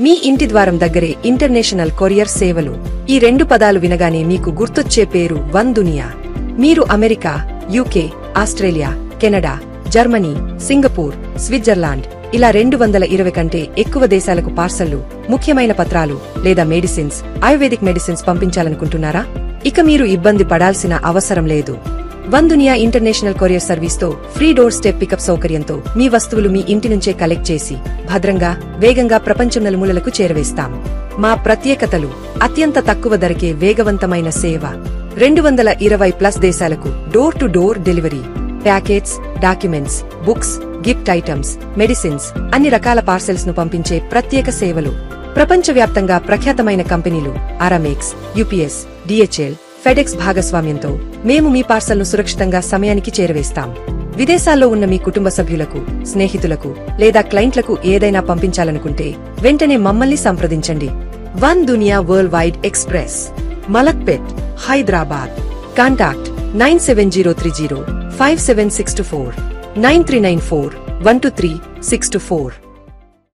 మీ ఇంటి ద్వారం దగ్గరే ఇంటర్నేషనల్ కొరియర్ సేవలు. ఈ రెండు పదాలు వినగానే మీకు గుర్తొచ్చే పేరు వన్ దునియా. మీరు America UK Australia Canada Germany Singapore Switzerland ఇలా రెండు వందల ఇరవై కంటే ఎక్కువ దేశాలకు పార్సళ్ళు ముఖ్యమైన పత్రాలు లేదా మెడిసిన్స్ ఆయుర్వేదిక్ మెడిసిన్స్ పంపించాలనుకుంటున్నారా? ఇక మీరు ఇబ్బంది పడాల్సిన అవసరం లేదు. వన్ దునియా ఇంటర్నేషనల్ కొరియర్ సర్వీస్తో ఫ్రీ డోర్ స్టెప్ పికప్ సౌకర్యంతో మీ వస్తువులు మీ ఇంటి నుంచే కలెక్ట్ చేసి భద్రంగా వేగంగా ప్రపంచం నలుమూలలకు చేరవేస్తాం. మా ప్రత్యేకతలు అత్యంత తక్కువ ధరకే వేగవంతమైన సేవ. రెండు వందల ఇరవై ప్లస్ దేశాలకు door to door delivery. Packets documents books gift items medicines అన్ని రకాల పార్సెల్స్ను పంపించే ప్రత్యేక సేవలు. ప్రపంచవ్యాప్తంగా ప్రఖ్యాతమైన కంపెనీలు అరామేక్స్ యూపీఎస్ డిహెచ్ఎల్ ఫెడెక్స్ భాగస్వామ్యంతో మేము మీ పార్సల్ను సురక్షితంగా సమయానికి చేరవేస్తాం. విదేశాల్లో ఉన్న మీ కుటుంబ సభ్యులకు స్నేహితులకు లేదా క్లయింట్లకు ఏదైనా పంపించాలనుకుంటే వెంటనే మమ్మల్ని సంప్రదించండి. One Duniya world wide express Malakpet Hyderabad. Contact nine seven zero three zero five seven six two four nine three nine four one two three six two four.